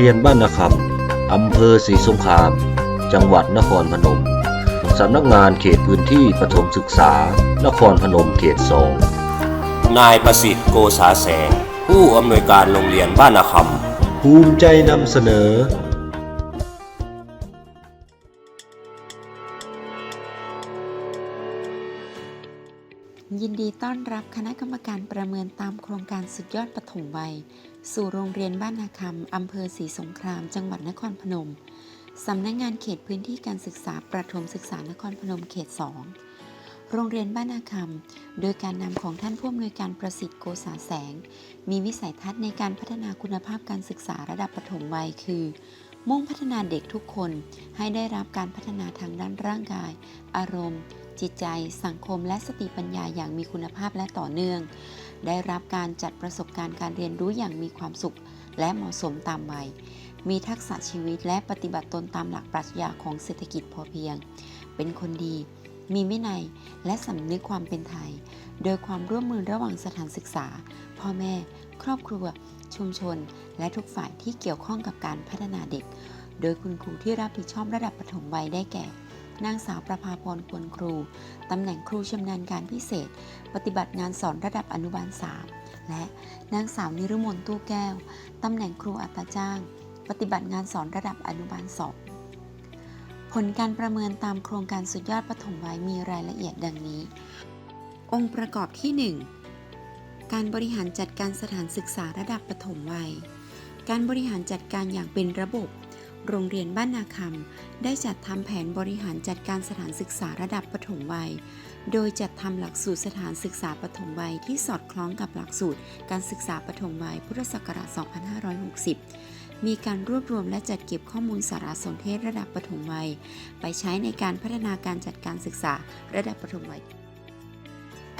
เรียนบ้านนาคำอำเภอศรีสงคราม จังหวัดนครพนม สำนักงานเขตพื้นที่ประถมศึกษา นครพนมเขตสองนายประสิทธิ์โกษาแสง ผู้อำนวยการโรงเรียนบ้านนาคำภูมิใจนำเสนอยินดีต้อนรับคณะกรรมการประเมินตามโครงการสุดยอดปฐมวัย สู่โรงเรียนบ้านนาคำอำเภอศรีสงคราม จังหวัดนครพนม สำนักงานเขตพื้นที่การศึกษาประถมศึกษานครพนมเขต 2 โรงเรียนบ้านนาคำโดยการนำของท่านผู้อำนวยการประสิทธิ์โกษาแสง มีวิสัยทัศน์ในการพัฒนาคุณภาพการศึกษาระดับปฐมวัยคือ มุ่งพัฒนาเด็กทุกคนให้ได้รับการพัฒนาทางด้านร่างกาย อารมณ์ จิตใจ สังคม และสติปัญญาอย่างมีคุณภาพและต่อเนื่อง ได้รับการจัดประสบการณ์การเรียนรู้อย่างมีความสุข และเหมาะสมตามวัย มีทักษะชีวิตและปฏิบัติตนตามหลักปรัชญาของเศรษฐกิจพอเพียง เป็นคนดี มีวินัย และสำนึกความเป็นไทย โดยความร่วมมือระหว่างสถานศึกษา พ่อแม่ ครอบครัว ชุมชน และทุกฝ่ายที่เกี่ยวข้องกับการพัฒนาเด็ก โดยคุณครูที่รับผิดชอบระดับปฐมวัยได้แก่ นางสาวประภาพรควรครู ตำแหน่งครูชำนาญการพิเศษ ปฏิบัติงานสอนระดับอนุบาล 3 และนางสาวนิรุมนตู้แก้ว ตำแหน่งครูอัตราจ้าง ปฏิบัติงานสอนระดับอนุบาล 2 ผลการประเมินตามโครงการสุดยอดปฐมวัยมีรายละเอียดดังนี้ องค์ประกอบที่ 1 การบริหารจัดการสถานศึกษาระดับปฐมวัย การบริหารจัดการอย่างเป็นระบบ โรงเรียนบ้านนาคำได้จัดทำแผนบริหารจัดการสถานศึกษาระดับปฐมวัย โดยจัดทำหลักสูตรสถานศึกษาปฐมวัยที่สอดคล้องกับหลักสูตรการศึกษาปฐมวัยพุทธศักราช 2560มีการรวบรวมและจัดเก็บข้อมูลสารสนเทศระดับปฐมวัย ไปใช้ในการพัฒนาการจัดการศึกษาระดับปฐมวัย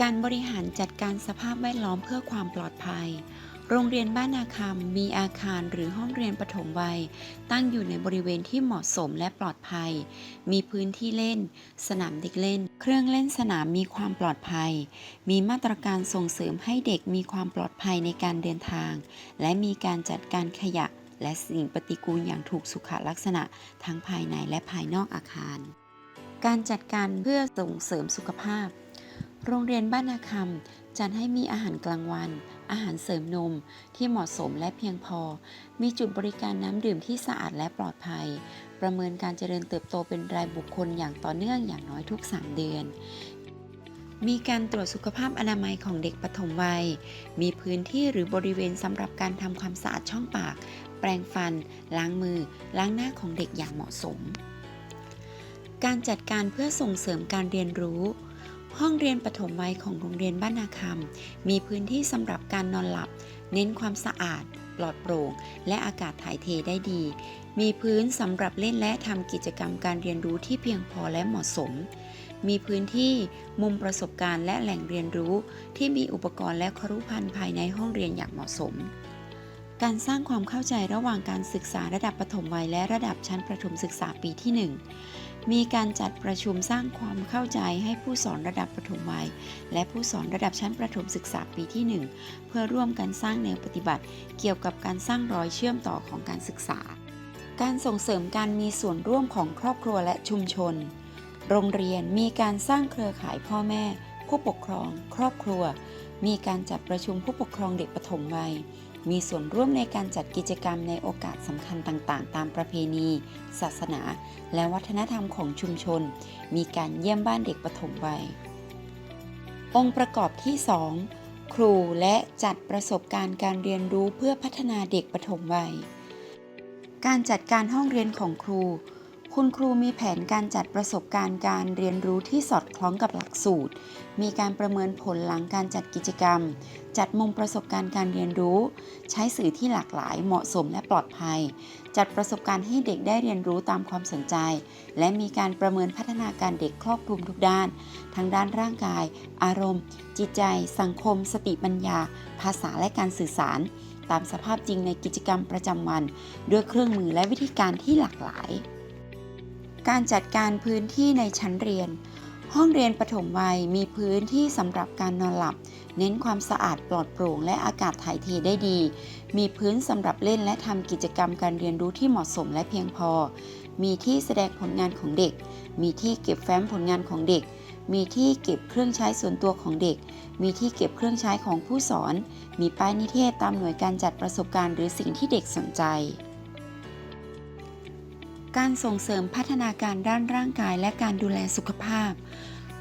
การบริหารจัดการสภาพแวดล้อมเพื่อความปลอดภัย โรงเรียนบ้านนาคำมีอาคารหรือห้องเรียนปฐมวัย ตั้งอยู่ในบริเวณที่เหมาะสมและปลอดภัย มีพื้นที่เล่น สนามเด็กเล่น เครื่องเล่นสนามมีความปลอดภัย มีมาตรการส่งเสริมให้เด็กมีความปลอดภัยในการเดินทาง และมีการจัดการขยะ และสิ่งปฏิกูลอย่างถูกสุขลักษณะทั้งภายในและภายนอกอาคาร การจัดการเพื่อส่งเสริมสุขภาพ โรงเรียนบ้านนาคำจัดให้มีอาหารกลางวัน อาหารเสริมนมที่เหมาะสมและเพียงพอ มีจุดบริการน้ำดื่มที่สะอาดและปลอดภัย ประเมินการเจริญเติบโตเป็นรายบุคคลอย่างต่อเนื่องอย่างน้อยทุก 3 เดือน มีการตรวจสุขภาพอนามัยของเด็กปฐมวัย มีพื้นที่หรือบริเวณสำหรับการทำความสะอาดช่องปาก แปรงฟัน ล้างมือ ล้างหน้าของเด็กอย่างเหมาะสม การจัดการเพื่อส่งเสริมการเรียนรู้ ห้องเรียนปฐมวัยของโรงเรียนบ้านนาคำมีพื้นที่สำหรับการนอนหลับ เน้นความสะอาด ปลอดโปร่ง และอากาศถ่ายเทได้ดี มีพื้นสำหรับเล่นและทำกิจกรรมการเรียนรู้ที่เพียงพอและเหมาะสม มีพื้นที่มุมประสบการณ์และแหล่งเรียนรู้ ที่มีอุปกรณ์และครุภัณฑ์ภายในห้องเรียนอย่างเหมาะสมการสร้างความเข้าใจระหว่างการศึกษาระดับปฐมวัยและระดับชั้นประถมศึกษาปีที่ 1 มีการจัดประชุมสร้างความเข้าใจให้ผู้สอนระดับปฐมวัย และผู้สอนระดับชั้นประถมศึกษาปีที่ 1 เพื่อร่วมกันสร้างแนวปฏิบัติ เกี่ยวกับการสร้างรอยเชื่อมต่อของการศึกษา การส่งเสริมการมีส่วนร่วมของครอบครัวและชุมชน โรงเรียนมีการสร้างเครือข่ายพ่อแม่ ผู้ปกครอง ครอบครัว มีการจัดประชุมผู้ปกครองเด็กปฐมวัย มีส่วนร่วมในการจัดกิจกรรมในโอกาสสำคัญต่างๆ ตามประเพณี ศาสนา และวัฒนธรรมของชุมชน มีการเยี่ยมบ้านเด็กปฐมวัย องค์ประกอบที่ 2 ครูและจัดประสบการณ์การเรียนรู้เพื่อพัฒนาเด็กปฐมวัย การจัดการห้องเรียนของครู คุณครูมีแผนการจัดประสบการณ์การเรียนรู้ที่สอดคล้องกับหลักสูตร มีการประเมินผลหลังการจัดกิจกรรม จัดมุมประสบการณ์การเรียนรู้ ใช้สื่อที่หลากหลาย เหมาะสมและปลอดภัย จัดประสบการณ์ให้เด็กได้เรียนรู้ตามความสนใจ และมีการประเมินพัฒนาการเด็กครอบคลุมทุกด้าน ทั้งด้านร่างกาย อารมณ์ จิตใจ สังคม สติปัญญา ภาษาและการสื่อสาร ตามสภาพจริงในกิจกรรมประจำวัน ด้วยเครื่องมือและวิธีการที่หลากหลาย การจัดการพื้นที่ในชั้นเรียน ห้องเรียนปฐมวัยมีพื้นที่สำหรับการนอนหลับ เน้นความสะอาดปลอดโปร่งและอากาศถ่ายเทได้ดี มีพื้นสำหรับเล่นและทำกิจกรรมการเรียนรู้ที่เหมาะสมและเพียงพอ มีที่แสดงผลงานของเด็ก มีที่เก็บแฟ้มผลงานของเด็ก มีที่เก็บเครื่องใช้ส่วนตัวของเด็ก มีที่เก็บเครื่องใช้ของผู้สอน มีป้ายนิเทศตามหน่วยการจัดประสบการณ์ หรือสิ่งที่เด็กสนใจ การส่งเสริมพัฒนาการด้านร่างกายและการดูแลสุขภาพ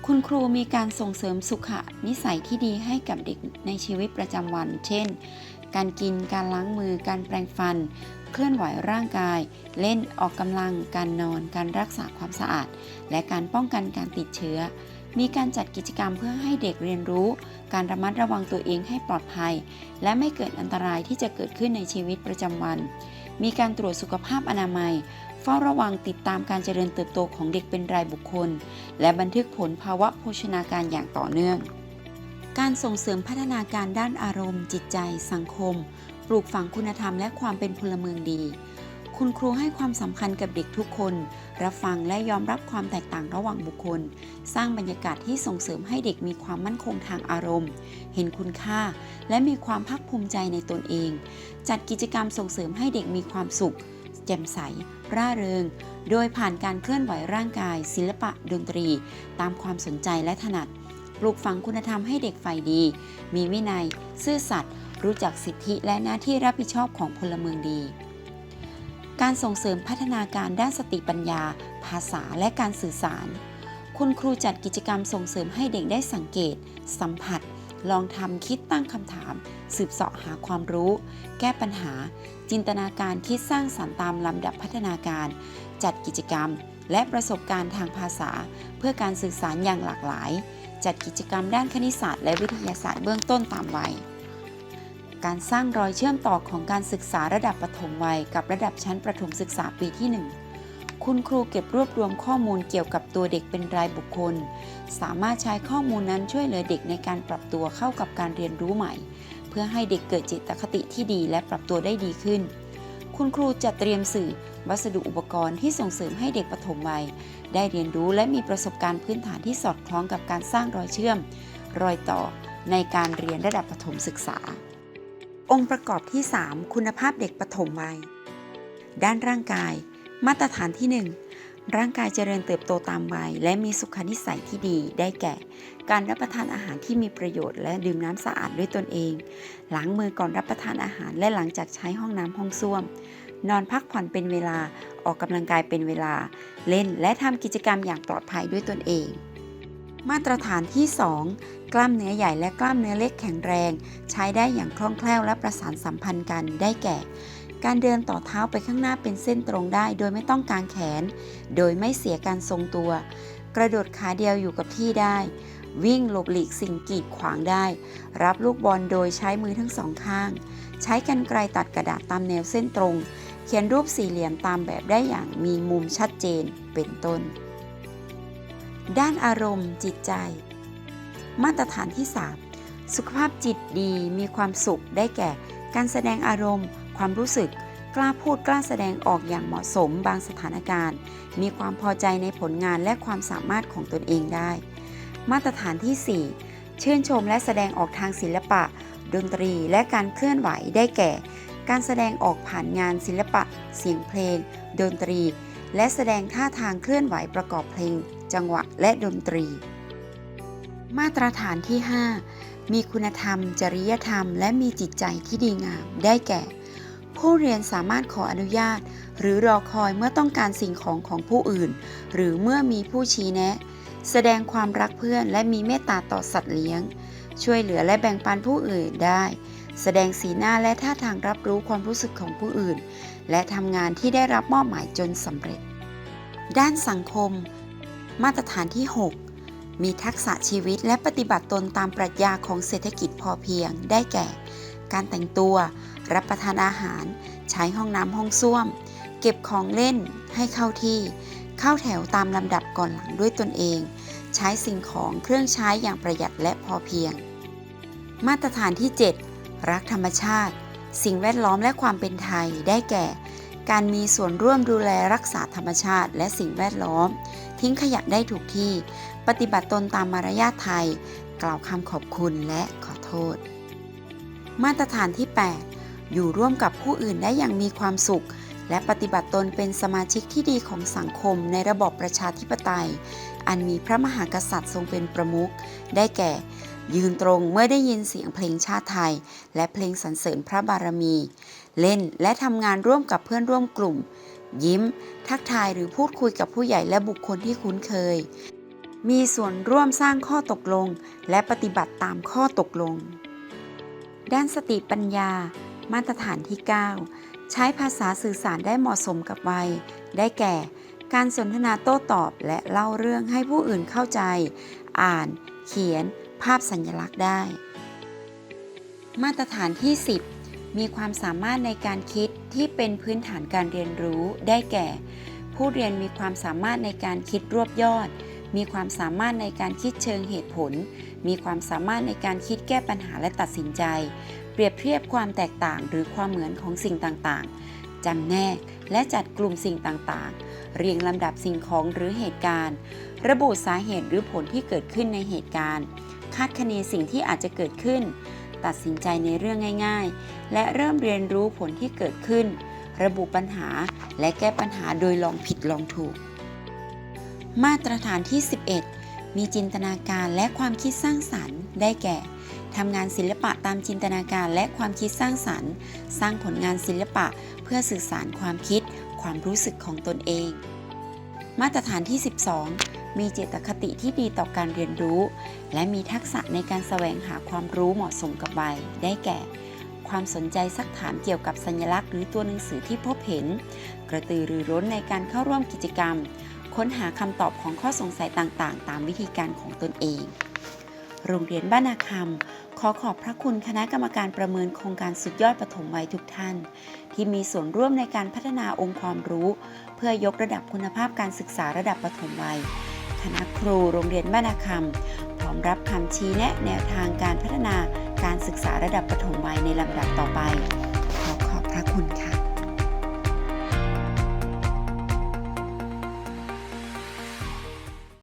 คุณครูมีการส่งเสริมสุขนิสัยที่ดีให้กับเด็กในชีวิตประจำวัน เช่น การกิน การล้างมือ การแปรงฟัน เคลื่อนไหวร่างกาย เล่น ออกกำลัง การนอน การรักษาความสะอาด และการป้องกันการติดเชื้อ มีการจัดกิจกรรมเพื่อให้เด็กเรียนรู้ การระมัดระวังตัวเองให้ปลอดภัย และไม่เกิดอันตรายที่จะเกิดขึ้นในชีวิตประจำวันมีการตรวจสุขภาพอนามัย เฝ้าระวังติดตามการเจริญเติบโตของเด็กเป็นรายบุคคล และบันทึกผลภาวะโภชนาการอย่างต่อเนื่อง การส่งเสริมพัฒนาการด้านอารมณ์ จิตใจ สังคม ปลูกฝังคุณธรรมและความเป็นพลเมืองดี คุณครูให้ความสำคัญกับเด็กทุกคน รับฟังและยอมรับความแตกต่างระหว่างบุคคล สร้างบรรยากาศที่ส่งเสริมให้เด็กมีความมั่นคงทางอารมณ์ เห็นคุณค่า และมีความภาคภูมิใจในตนเอง จัดกิจกรรมส่งเสริมให้เด็กมีความสุข แจ่มใส ร่าเริง โดยผ่านการเคลื่อนไหวร่างกาย ศิลปะดนตรี ตามความสนใจและถนัด ปลูกฝังคุณธรรมให้เด็กฝ่ายดี มีวินัย ซื่อสัตย์รู้จักสิทธิและหน้าที่รับผิดชอบของพลเมืองดี การส่งเสริมพัฒนาการด้านสติปัญญา ภาษาและการสื่อสาร คุณครูจัดกิจกรรมส่งเสริมให้เด็กได้สังเกต สัมผัส ลองทำคิดตั้งคำถาม สืบเสาะหาความรู้ แก้ปัญหา จินตนาการคิดสร้างสรรค์ตามลำดับพัฒนาการ จัดกิจกรรม และประสบการณ์ทางภาษา เพื่อการสื่อสารอย่างหลากหลาย จัดกิจกรรมด้านคณิตศาสตร์และวิทยาศาสตร์เบื้องต้นตามวัยการสร้างรอยเชื่อมต่อของการศึกษาระดับประถมวัย กับระดับชั้นประถมศึกษาปีที่ 1 คุณครูเก็บรวบรวมข้อมูลเกี่ยวกับตัวเด็กเป็นรายบุคคล สามารถใช้ข้อมูลนั้นช่วยเหลือเด็กในการปรับตัวเข้ากับการเรียนรู้ใหม่ เพื่อให้เด็กเกิดจิตคติที่ดีและปรับตัวได้ดีขึ้น คุณครูจะเตรียมสื่อ วัสดุอุปกรณ์ที่ส่งเสริมให้เด็กปฐมวัย ได้เรียนรู้และมีประสบการณ์พื้นฐานที่สอดคล้องกับการสร้างรอยเชื่อม รอยต่อในการเรียนระดับประถมศึกษา องค์ประกอบที่ 3 คุณภาพเด็กปฐมวัย ด้านร่างกาย มาตรฐานที่ 1 ร่างกายเจริญเติบโตตามวัยและมีสุขนิสัยที่ดีได้แก่ การรับประทานอาหารที่มีประโยชน์และดื่มน้ำสะอาดด้วยตนเอง ล้างมือก่อนรับประทานอาหารและหลังจากใช้ห้องน้ำห้องส้วม นอนพักผ่อนเป็นเวลาออกกำลังกายเป็นเวลา เล่นและทำกิจกรรมอย่างปลอดภัยด้วยตนเอง มาตรฐานที่ 2 กล้ามเนื้อใหญ่และกล้ามเนื้อเล็กแข็งแรง ใช้ได้อย่างคล่องแคล่วและประสานสัมพันธ์กันได้แก่ การเดินต่อเท้าไปข้างหน้าเป็นเส้นตรงได้ โดยไม่ต้องกางแขน โดยไม่เสียการทรงตัว กระโดดขาเดียวอยู่กับที่ได้ วิ่งหลบหลีกสิ่งกีดขวางได้ รับลูกบอลโดยใช้มือทั้งสองข้าง ใช้กรรไกรตัดกระดาษตามแนวเส้นตรง เขียนรูปสี่เหลี่ยมตามแบบได้อย่างมีมุมชัดเจนเป็นต้น ด้านอารมณ์ จิตใจ มาตรฐานที่ 3 สุขภาพจิตดีมีความสุขได้แก่ การแสดงอารมณ์ ความรู้สึก กล้าพูดกล้าแสดงออกอย่างเหมาะสมบางสถานการณ์ มีความพอใจในผลงานและความสามารถของตนเองได้ มาตรฐานที่ 4 ชื่นชมและแสดงออกทางศิลปะ ดนตรีและการเคลื่อนไหวได้แก่ การแสดงออกผ่านงานศิลปะ เสียงเพลง ดนตรี และแสดงท่าทางเคลื่อนไหวประกอบเพลง จังหวะและดนตรี มาตรฐานที่ 5มีคุณธรรม จริยธรรม และมีจิตใจที่ดีงาม ได้แก่ ผู้เรียนสามารถขออนุญาต หรือรอคอยเมื่อต้องการสิ่งของของผู้อื่น หรือเมื่อมีผู้ชี้แนะ แสดงความรักเพื่อนและมีเมตตาต่อสัตว์เลี้ยง ช่วยเหลือและแบ่งปันผู้อื่นได้ แสดงสีหน้าและท่าทางรับรู้ความรู้สึกของผู้อื่น และทำงานที่ได้รับมอบหมายจนสำเร็จ ด้านสังคม มาตรฐานที่ 6 มีทักษะชีวิตและปฏิบัติตนตามปรัชญาของเศรษฐกิจพอเพียง ได้แก่ การแต่งตัว รับประทานอาหาร ใช้ห้องน้ำห้องส้วม เก็บของเล่นให้เข้าที่ เข้าแถวตามลำดับก่อนหลังด้วยตนเอง ใช้สิ่งของเครื่องใช้อย่างประหยัดและพอเพียง มาตรฐานที่ 7 รักธรรมชาติ สิ่งแวดล้อมและความเป็นไทยได้แก่ การมีส่วนร่วมดูแลรักษาธรรมชาติ และสิ่งแวดล้อม ทิ้งขยะได้ถูกที่ ปฏิบัติตนตามมารยาทไทย กล่าวคำขอบคุณและขอโทษมาตรฐานที่8 อยู่ร่วมกับผู้อื่นได้อย่างมีความสุข และปฏิบัติตนเป็นสมาชิกที่ดีของสังคมในระบอบประชาธิปไตย อันมีพระมหากษัตริย์ทรงเป็นประมุขได้แก่ ยืนตรงเมื่อได้ยินเสียงเพลงชาติไทย และเพลงสรรเสริญพระบารมี เล่นและทำงานร่วมกับเพื่อนร่วมกลุ่ม ยิ้ม ทักทายหรือพูดคุยกับผู้ใหญ่และบุคคลที่คุ้นเคย มีส่วนร่วมสร้างข้อตกลง และปฏิบัติตามข้อตกลงด้านสติปัญญา มาตรฐานที่ 9 ใช้ภาษาสื่อสารได้เหมาะสมกับวัย ได้แก่ การสนทนาโต้ตอบและเล่าเรื่องให้ผู้อื่นเข้าใจ อ่าน เขียน ภาพสัญลักษณ์ได้ มาตรฐานที่ 10 มีความสามารถในการคิดที่เป็นพื้นฐานการเรียนรู้ ได้แก่ ผู้เรียนมีความสามารถในการคิดรวบยอด มีความสามารถในการคิดเชิงเหตุผล มีความสามารถในการคิดแก้ปัญหาและตัดสินใจ เปรียบเทียบความแตกต่างหรือความเหมือนของสิ่งต่างๆ จำแนกและจัดกลุ่มสิ่งต่างๆ เรียงลำดับสิ่งของหรือเหตุการณ์ ระบุสาเหตุหรือผลที่เกิดขึ้นในเหตุการณ์ คาดคะเนสิ่งที่อาจจะเกิดขึ้น ตัดสินใจในเรื่องง่าย ๆ และเริ่มเรียนรู้ผลที่เกิดขึ้น ระบุปัญหาและแก้ปัญหาโดยลองผิดลองถูก มาตรฐานที่ 11 มีจินตนาการและความคิดสร้างสรรค์ได้แก่ ทำงานศิลปะตามจินตนาการและความคิดสร้างสรรค์ สร้างผลงานศิลปะเพื่อสื่อสารความคิด ความรู้สึกของตนเอง มาตรฐานที่ 12 มีเจตคติที่ดีต่อการเรียนรู้ และมีทักษะในการแสวงหาความรู้เหมาะสมกับวัยได้แก่ ความสนใจซักถามเกี่ยวกับสัญลักษณ์หรือตัวหนังสือที่พบเห็น กระตือรือร้นในการเข้าร่วมกิจกรรม ค้นหาคำตอบของข้อสงสัยต่างๆ ตามวิธีการของตนเอง โรงเรียนบ้านนาคำขอขอบพระคุณคณะกรรมการประเมินโครงการสุดยอดปฐมวัยทุกท่าน ที่มีส่วนร่วมในการพัฒนาองค์ความรู้ เพื่อยกระดับคุณภาพการศึกษาระดับปฐมวัย คณะครูโรงเรียนบ้านนาคำพร้อมรับคำชี้แนะแนวทางการพัฒนาการศึกษาระดับปฐมวัยในลำดับต่อไป ขอขอบพระคุณค่ะ